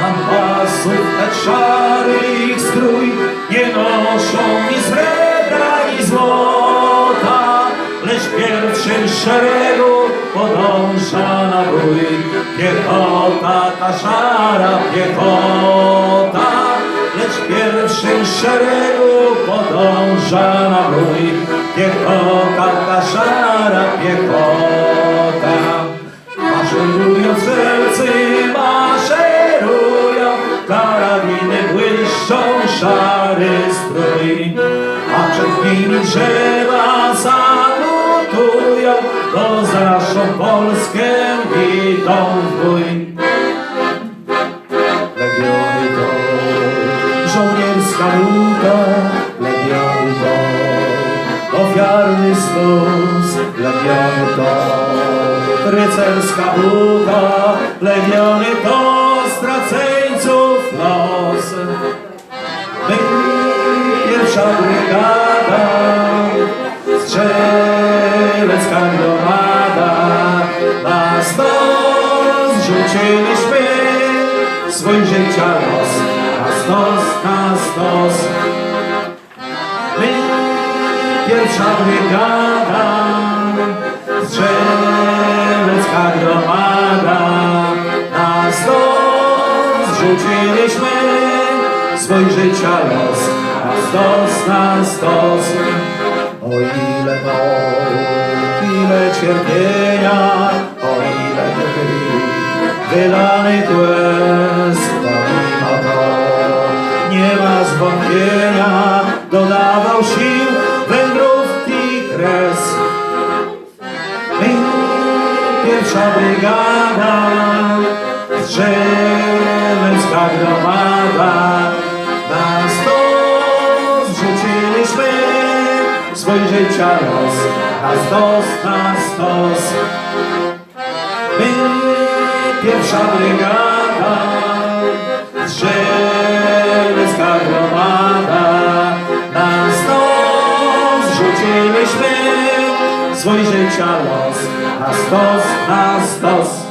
Nam pasów lecz szary ich strój, nie noszą ni srebra, ni złota, lecz pierwszym szeregu podąża na bój. Piechota, ta szara piechota, lecz pierwszym szeregu podąża na bój. Piechota, piechota. Maszerują strzelcy, maszerują, karabiny błyszczą, szary strój. A przed nimi drzewa salutują, bo za naszą Polskę idą w bój. Legiony to żołnierska to ofiarny stos, legiony to rycerska buta, legiony to straceńców los. My, pierwsza brygada, strzelecka gromada, na stos rzuciliśmy swój życia los, na stos, na stos. Pierwsza brygada, strzelecka gromada, na stos rzuciliśmy swój życia los, na stos, na stos. O ile mąk, ile cierpienia, o ile krwi, wylanych łez, to mimo to nie ma zwątpienia, dodawał sił pierwsza brygada, strzelecka gromada, na stos rzuciliśmy swój życia los, na stos, na stos. My, pierwsza brygada, swój życia na stos, na stos.